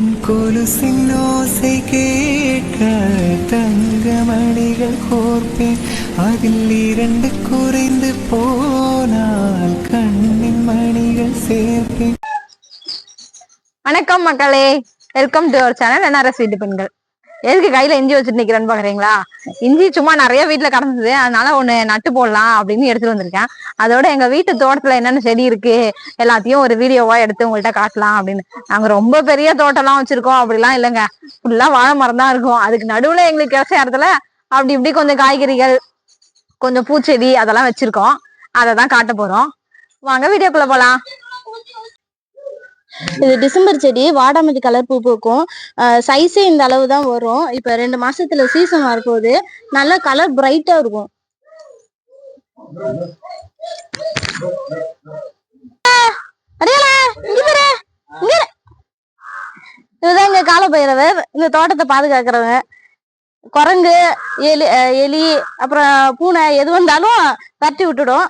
கொலுசின்னோசை கேட்க தங்கமணிகள் கோர்ப்பேன். அதில் இரண்டு குறைந்து போனால் கண்ணின் மணிகள் சேர்ப்பேன். வணக்கம் மக்களே. Welcome to our channel NRS வீட்டு பெண்கள். எதுக்கு கையில இஞ்சி வச்சுட்டு நிக்கிறேன்னு பாக்குறீங்களா? இஞ்சி சும்மா நிறைய வீட்டுல கடந்தது அதனால ஒண்ணு நட்டு போடலாம் அப்படின்னு எடுத்துட்டு வந்திருக்கேன். அதோட எங்க வீட்டு தோட்டத்துல என்னென்ன செடி இருக்கு எல்லாத்தையும் ஒரு வீடியோவா எடுத்து உங்கள்கிட்ட காட்டலாம் அப்படின்னு. நாங்க ரொம்ப பெரிய தோட்டம்லாம் வச்சிருக்கோம். அப்படிலாம் இல்லைங்க. ஃபுல்லா வாழை மரம் தான் இருக்கும். அதுக்கு நடுவுல எங்களுக்கு கிடைச்ச இடத்துல அப்படி இப்படி கொஞ்சம் காய்கறிகள் கொஞ்சம் பூச்செடி அதெல்லாம் வச்சிருக்கோம். அதை தான் காட்ட போறோம். வாங்க வீடியோக்குள்ள போலாம். இது டிசம்பர் செடி வாடாமல்லி கலர் பூ பூக்கும். சைஸே இந்த அளவு தான் வரும். இப்ப ரெண்டு மாசத்துல சீசன் வரப்போகுது நல்லா கலர் பிரைட்டா இருக்கும். இதுதான் இங்க கால பயிரவர் இந்த தோட்டத்தை பாதுகாக்கிறவங்க. குரங்கு எலி அஹ் எலி அப்புறம் பூனை எது வந்தாலும் தட்டி விட்டுடும்.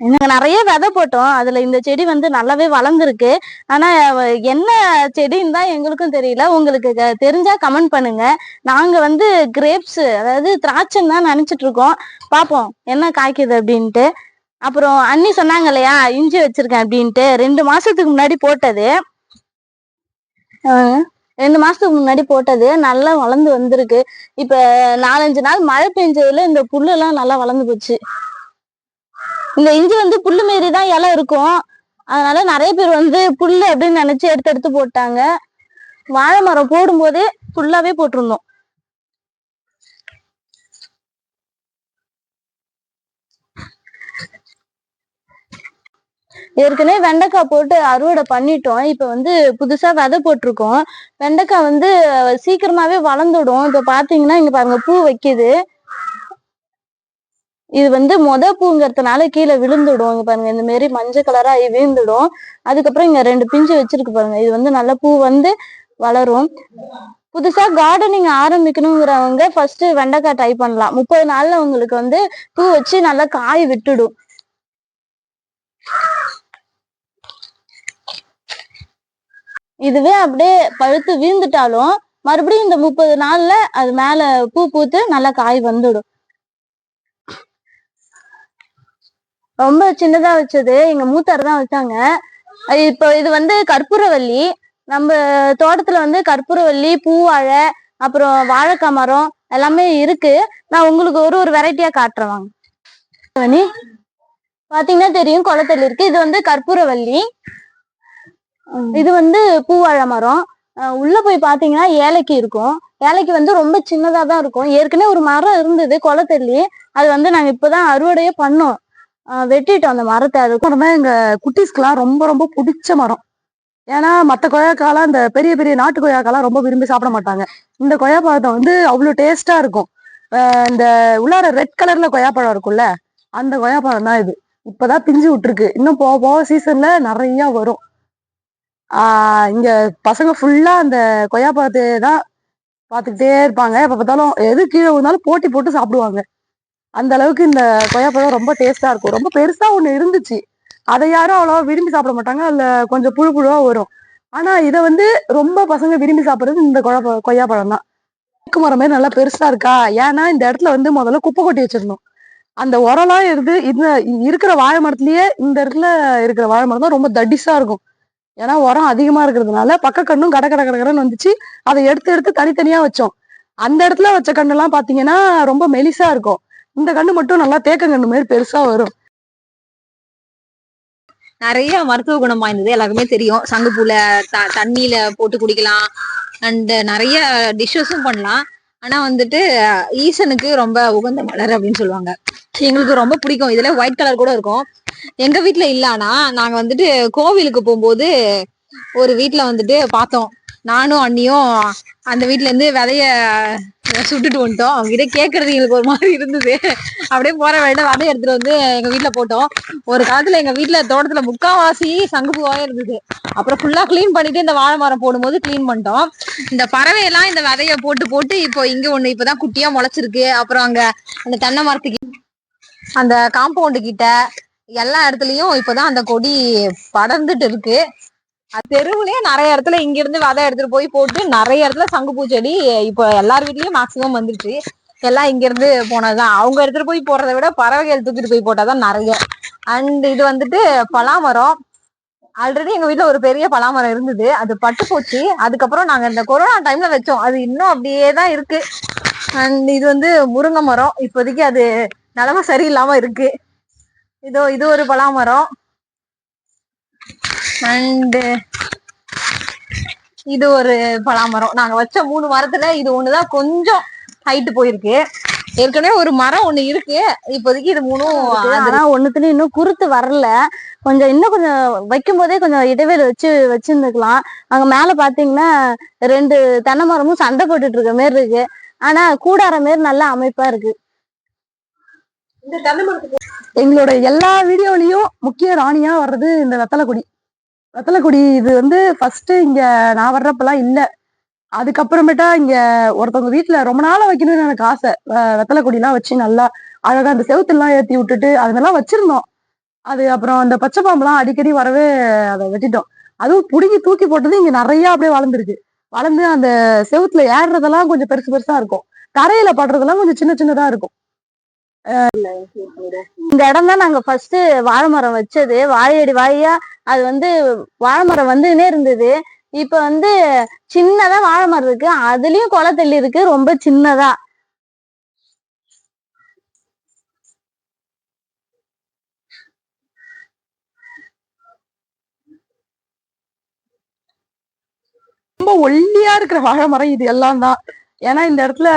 நாங்க நிறைய விதை போட்டோம். அதுல இந்த செடி வந்து நல்லாவே வளர்ந்துருக்கு. ஆனா என்ன செடின்னு தான் எங்களுக்கும் தெரியல. உங்களுக்கு க- தெரிஞ்சா கமெண்ட் பண்ணுங்க. நாங்க வந்து கிரேப்ஸ் அதாவது திராட்சைன்னு தான் நினைச்சிட்டு இருக்கோம் பாப்போம் என்ன காய்க்குது அப்படின்ட்டு. அப்புறம் அண்ணி சொன்னாங்க இல்லையா இஞ்சி வச்சிருக்கேன் அப்படின்ட்டு. ரெண்டு மாசத்துக்கு முன்னாடி போட்டது. ரெண்டு மாசத்துக்கு முன்னாடி போட்டது நல்லா வளர்ந்து வந்திருக்கு. இப்ப நாலஞ்சு நாள் மழை பெஞ்சதுல இந்த புல்லு எல்லாம் நல்லா வளர்ந்து போச்சு. இந்த இஞ்சி வந்து புல்லு மாரி தான் இலை இருக்கும். அதனால நிறைய பேர் வந்து புல்லு அப்படின்னு நினைச்சு எடுத்து எடுத்து போட்டாங்க. வாழை மரம் போடும்போதே ஃபுல்லாவே போட்டிருந்தோம். ஏற்கனவே வெண்டைக்காய் போட்டு அறுவடை பண்ணிட்டோம். இப்ப வந்து புதுசா விதை போட்டிருக்கோம். வெண்டைக்காய் வந்து சீக்கிரமாவே வளர்ந்துடும். இப்ப பாத்தீங்கன்னா இங்க பாருங்க பூ வைக்குது. இது வந்து மொத பூங்கிறதுனால கீழே விழுந்துடும். இங்க பாருங்க இந்த மாதிரி மஞ்சள் கலரா விழுந்துடும். அதுக்கப்புறம் இங்க ரெண்டு பிஞ்சு வச்சிருக்கு பாருங்க. இது வந்து நல்ல பூ வந்து வளரும். புதுசா கார்டனிங் ஆரம்பிக்கணுங்கிறவங்க ஃபர்ஸ்ட் வெண்டைக்காய் ட்ரை பண்ணலாம். முப்பது நாள்ல உங்களுக்கு வந்து பூ வச்சு நல்லா காய் விட்டுடும். இதுவே அப்படியே பழுத்து வீழ்ந்துட்டாலும் மறுபடியும் இந்த முப்பது நாள்ல அது மேல பூ பூத்து நல்லா காய் வந்துடும். ரொம்ப சின்னதா வச்சது. எங்க மூத்தார் தான் வச்சாங்க. இப்போ இது வந்து கற்பூரவல்லி நம்ம தோட்டத்துல வந்து கற்பூரவல்லி பூவாழை அப்புறம் வாழைக்காய் மரம் எல்லாமே இருக்கு. நான் உங்களுக்கு ஒரு ஒரு வெரைட்டியா காட்டுறேன் வாங்க. பாத்தீங்கன்னா தெரியும் குளத்தல் இருக்கு. இது வந்து கற்பூரவல்லி இது வந்து பூவாழை மரம். உள்ள போய் பாத்தீங்கன்னா ஏலக்கி இருக்கும். ஏலக்கி வந்து ரொம்ப சின்னதா தான் இருக்கும். ஏற்கனவே ஒரு மரம் இருந்தது குளத்தள்ளி அது வந்து நாங்க இப்பதான் அறுவடையே பண்ணோம். வெட்டிட்டோம் அந்த மரத்தை. அதுக்கு எங்க குட்டீஸ்க்குலாம் ரொம்ப ரொம்ப பிடிச்ச மரம். ஏன்னா மற்ற கொய்யாக்காலாம் இந்த பெரிய பெரிய நாட்டு கொய்யாக்காலாம் ரொம்ப விரும்பி சாப்பிட மாட்டாங்க. இந்த கொய்யாப்பழத்தை வந்து அவ்வளோ டேஸ்டா இருக்கும். இந்த உள்ளார ரெட் கலர்ல கொய்யாப்பழம் இருக்கும்ல அந்த கொய்யாப்பழம் தான் இது. இப்பதான் பிஞ்சு விட்டுருக்கு. இன்னும் போக போக சீசன்ல நிறைய வரும். ஆஹ் இங்க பசங்க ஃபுல்லா அந்த கொய்யாப்பழத்தை தான் பார்த்துக்கிட்டே இருப்பாங்க. எப்ப பார்த்தாலும் எது கீழே விழுந்தாலும் போட்டி போட்டு சாப்பிடுவாங்க. அந்த அளவுக்கு இந்த கொய்யாப்பழம் ரொம்ப டேஸ்டா இருக்கும். ரொம்ப பெருசா ஒண்ணு இருந்துச்சு. அதை யாரும் அவ்வளவா விரும்பி சாப்பிட மாட்டாங்க. அதுல கொஞ்சம் புழு புழுவா வரும். ஆனா இதை வந்து ரொம்ப பசங்க விரும்பி சாப்பிடுறது இந்த கொய்யா கொய்யாப்பழம் தான். தேக்கு மரம் மாதிரி நல்லா பெருசா இருக்கா? ஏன்னா இந்த இடத்துல வந்து முதல்ல குப்பை கொட்டி வச்சிருந்தோம் அந்த உரம்லாம் இருந்து இந்த இருக்கிற வாழை மரத்துலயே இந்த இடத்துல இருக்கிற வாழை மரம் தான் ரொம்ப தடிசா இருக்கும். ஏன்னா உரம் அதிகமா இருக்கிறதுனால பக்க கண்ணும் கட கட கடன்னு வந்துச்சு. அதை எடுத்து எடுத்து தனித்தனியா வச்சோம். அந்த இடத்துல வச்ச கண்ணெல்லாம் பாத்தீங்கன்னா ரொம்ப மெலிசா இருக்கும். இந்த கண்ணு மட்டும் நல்லா தேக்கங்கண்ணு மாதிரி பெருசா வரும். நிறைய மருத்துவ குணம் வாய்ந்தது எல்லாருக்குமே தெரியும். சங்குப்பூல த தண்ணியில போட்டு குடிக்கலாம். அண்ட் நிறைய டிஷ்ஷஸும் பண்ணலாம். ஆனா வந்துட்டு ஈசனுக்கு ரொம்ப உகந்த மலர் அப்படின்னு சொல்லுவாங்க. எங்களுக்கு ரொம்ப பிடிக்கும். இதுல ஒயிட் கலர் கூட இருக்கும். எங்க வீட்டுல இல்லனா நாங்க வந்துட்டு கோவிலுக்கு போகும்போது ஒரு வீட்டுல வந்துட்டு பார்த்தோம் நானும் அண்ணியும் அந்த வீட்டுல இருந்து விதைய சுட்டுட்டு வந்துட்டோம். அவங்க கிட்ட கேட்கறது எங்களுக்கு ஒரு மாதிரி இருந்தது. அப்படியே போற வழியில விதைய எடுத்துட்டு வந்து எங்க வீட்டுல போட்டோம். ஒரு காலத்துல எங்க வீட்டுல தோட்டத்துல முக்காவாசி சங்குப்பூவாவே இருந்தது. அப்புறம் ஃபுல்லா கிளீன் பண்ணிட்டு இந்த வாழை மரம் போடும்போது கிளீன் பண்ணிட்டோம். இந்த பறவை எல்லாம் இந்த விதைய போட்டு போட்டு இப்போ இங்க ஒண்ணு இப்பதான் குட்டியா முளைச்சிருக்கு. அப்புறம் அங்க அந்த தென்னை மரத்துக்கு அந்த காம்பவுண்டு கிட்ட எல்லா இடத்துலயும் இப்பதான் அந்த கொடி படர்ந்துட்டு இருக்கு. அது தெருவுலயே நிறைய இடத்துல இங்க இருந்து விதை எடுத்துட்டு போய் போட்டு நிறைய இடத்துல சங்குப்பூ செடி இப்போ எல்லார் வீட்லயும் மேக்சிமம் வந்துருச்சு. எல்லாம் இங்க இருந்து போனதுதான். அவங்க எடுத்துட்டு போய் போறதை விட பறவைகள் தூக்கிட்டு போய் போட்டாதான் நிறைய. அண்ட் இது வந்துட்டு பலாமரம். ஆல்ரெடி எங்க வீட்டுல ஒரு பெரிய பலாமரம் இருந்தது. அது பட்டு போச்சு. அதுக்கப்புறம் நாங்க இந்த கொரோனா டைம்ல வச்சோம். அது இன்னும் அப்படியே தான் இருக்கு. அண்ட் இது வந்து முருங்கை மரம். இப்போதைக்கு அது நிலைமை சரியில்லாம இருக்கு. இதோ இது ஒரு பலாமரம். அண்டு இது ஒரு பலாமரம். நாங்க வச்ச மூணு மரத்துல இது ஒண்ணுதான் கொஞ்சம் ஹைட் போயிருக்கு. ஏற்கனவே ஒரு மரம் ஒண்ணு இருக்கு. இப்போதைக்கு இது மூணும் ஆனா ஒண்ணுத்துலயும் இன்னும் குருத்து வரல. கொஞ்சம் இன்னும் கொஞ்சம் வைக்கும் போதே கொஞ்சம் இடைவெளி வச்சு வச்சிருந்துக்கலாம். அங்க மேல பாத்தீங்கன்னா ரெண்டு தென்னை மரமும் சண்டை போட்டுட்டு இருக்க மாதிரி இருக்கு. ஆனா கூடார மாதிரி நல்ல அமைப்பா இருக்கு. இந்த தென்னை மரத்துக்கு எங்களோட எல்லா வீடியோலையும் முக்கிய ராணியா வர்றது இந்த வெத்தலைக்குடி. வெத்தலைக்குடி இது வந்து ஃபர்ஸ்ட் இங்க நான் வர்றப்பெல்லாம் இல்லை. அதுக்கப்புறமேட்டா இங்க ஒருத்தவங்க வீட்டுல ரொம்ப நாளா வைக்கணும்னு எனக்கு ஆசை. வெத்தலைக்குடிலாம் வச்சு நல்லா அழகா அந்த செவுத்துலாம் ஏத்தி விட்டுட்டு அதெல்லாம் வச்சிருந்தோம். அது அப்புறம் அந்த பச்சை பாம்புலாம் அடிக்கடி வரவே அதை வெட்டிட்டோம். அதுவும் புடுங்கி தூக்கி போட்டது இங்க நிறைய அப்படியே வளர்ந்துருக்கு. வளர்ந்து அந்த செவுத்துல ஏறுறதெல்லாம் கொஞ்சம் பெருசு பெருசா இருக்கும். தரையில படுறதெல்லாம் கொஞ்சம் சின்ன சின்னதா இருக்கும். இந்த இடம் தான் நாங்க ஃபர்ஸ்ட் வாழை மரம் வச்சது. வாழையடி வாழையா அது வந்து வாழை மரம் வந்துன்னே இருந்தது. இப்ப வந்து சின்னதா வாழை மரம் இருக்கு. அதுலயும் கொலை தள்ளி இருக்கு. ரொம்ப சின்னதா. ரொம்ப ஒல்லியா இருக்கிற வாழை மரம் இது எல்லாம் தான். ஏன்னா இந்த இடத்துல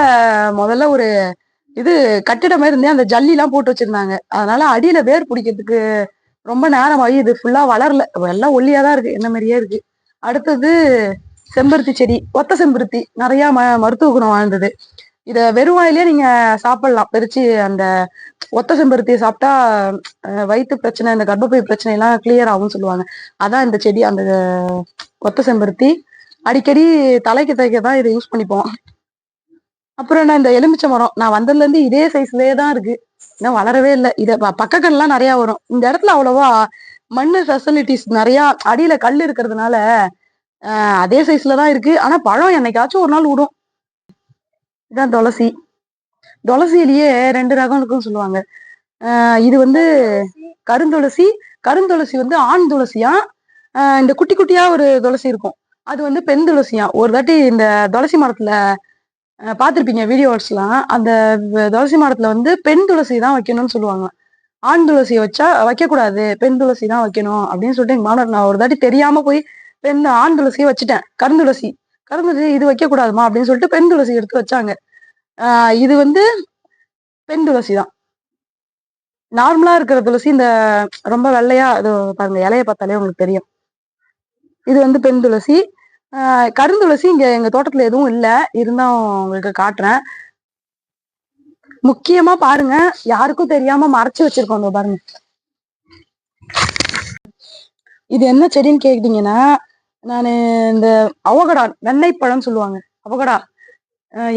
முதல்ல ஒரு இது கட்டிடம் இருந்தே அந்த ஜல்லிலாம் போட்டு வச்சிருந்தாங்க. அதனால அடியில வேர் பிடிக்கிறதுக்கு ரொம்ப நேரமாகி இது ஃபுல்லா வளரல. எல்லாம் ஒல்லியா தான் இருக்கு. என்ன மாதிரியே இருக்கு. அடுத்தது செம்பருத்தி செடி ஒத்த செம்பருத்தி. நிறைய ம மருத்துவ குணம் வாழ்ந்தது இத வெறும் வாயிலே நீங்க சாப்பிடலாம். பிரிச்சு அந்த ஒத்த செம்பருத்தியை சாப்பிட்டா வயிற்று பிரச்சனை இந்த கர்ப்பப்பை பிரச்சனை எல்லாம் கிளியர் ஆகும்னு சொல்லுவாங்க. அதான் இந்த செடி அந்த ஒத்த செம்பருத்தி. அடிக்கடி தலைக்கு தைக்க தான் இதை யூஸ் பண்ணிப்போம். அப்புறம் என்ன இந்த எலுமிச்சை மரம் நான் வந்ததுல இருந்து இதே சைஸ்லயே தான் இருக்கு. இன்னும் வளரவே இல்லை. இத ப- பக்கக்கல்லாம் நிறைய வரும். இந்த இடத்துல அவ்வளவா மண்ணு ஃபெசிலிட்டிஸ் நிறைய அடியில கல் இருக்கிறதுனால அதே சைஸ்ல தான் இருக்கு. ஆனா பழம் என்னைக்காச்சும் ஒரு நாள் விடும் இதான் துளசி. துளசியிலேயே ரெண்டு ரகம் இருக்குன்னு சொல்லுவாங்க. இது வந்து கருந்துளசி. கருந்துளசி வந்து ஆண் துளசியா? இந்த குட்டி குட்டியா ஒரு துளசி இருக்கும். அது வந்து பெண் துளசியா? ஒரு தாட்டி இந்த துளசி மரத்துல பார்த்துருப்பீங்க வீடியோஸ்லாம். அந்த துளசி மாடத்தில் வந்து பெண் துளசி தான் வைக்கணும்னு சொல்லுவாங்க. ஆண் துளசியை வச்சா வைக்கக்கூடாது. பெண் துளசி தான் வைக்கணும் அப்படின்னு சொல்லிட்டு எங்கள் மாணவர் நான் ஒரு தாட்டி தெரியாமல் போய் பெண் ஆண் துளசியை வச்சுட்டேன். கருந்துளசி கருந்துளசி இது வைக்கக்கூடாதுமா அப்படின்னு சொல்லிட்டு பெண் துளசி எடுத்து வச்சாங்க. இது வந்து பெண் துளசி தான். நார்மலா இருக்கிற துளசி இந்த ரொம்ப வெள்ளையா இது பாருங்க இலைய பார்த்தாலே உங்களுக்கு தெரியும். இது வந்து பெண் துளசி. கருந்துளசி இங்க எங்க தோட்டத்துல எதுவும் இல்ல. இருந்தா உங்களுக்கு காட்டுறேன். முக்கியமா பாருங்க யாருக்கும் தெரியாம மறைச்சு வச்சிருக்கோம் இதோ பாருங்க. இது என்ன செடின்னு கேக்குறீங்கன்னா நான் இந்த அவகடா வெண்ணெய் பழம்னு சொல்லுவாங்க. அவகடா.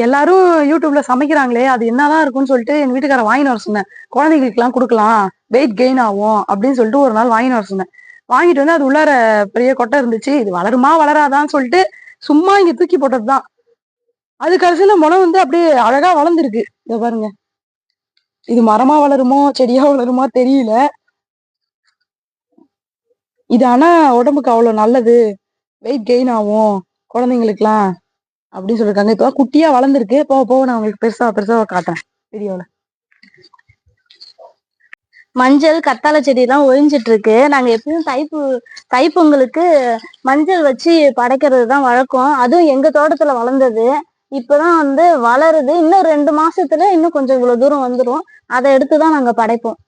எல்லாரும் யூடியூப்ல சமைக்கிறாங்களே அது என்னதான் இருக்கும்னு சொல்லிட்டு எங்க வீட்டுக்கார வாங்கிட்டு வர சொன்னேன். குழந்தைங்களுக்கு எல்லாம் கொடுக்கலாம் வெயிட் கெயின் ஆகும் அப்படின்னு சொல்லிட்டு ஒரு நாள் வாங்கிட்டு வர சொன்னேன். வாங்கிட்டு வந்து அது உள்ளார பெரிய கொட்டை இருந்துச்சு. இது வளருமா வளராதான்னு சொல்லிட்டு சும்மா இங்க தூக்கி போட்டதுதான். அது கடைசியில முளை வந்து அப்படியே அழகா வளர்ந்துருக்கு. இத பாருங்க. இது மரமா வளருமோ செடியா வளருமோ தெரியல. இது ஆனா உடம்புக்கு அவ்வளவு நல்லது. வெயிட் கெயின் ஆகும். குழந்தைங்களுக்குலாம் அப்படின்னு சொல்லியிருக்காங்க இப்போ குட்டியா வளர்ந்துருக்கு. போக போக நான் உங்களுக்கு பெருசா பெருசா காட்டுறேன். வீடியோவில் மஞ்சள் கத்தாழ செடி எல்லாம் ஒழிஞ்சிட்டு இருக்கு நாங்க எப்பயும் தைப்பு தைப்பொங்கலுக்கு மஞ்சள் வச்சு படைக்கிறது தான் வழக்கம். அதுவும் எங்க தோட்டத்துல வளர்ந்தது. இப்பதான் வந்து வளருது. இன்னும் ரெண்டு மாசத்துல இன்னும் கொஞ்சம் இவ்வளவு தூரம் வந்துடும் அதை எடுத்துதான் நாங்க படைப்போம்.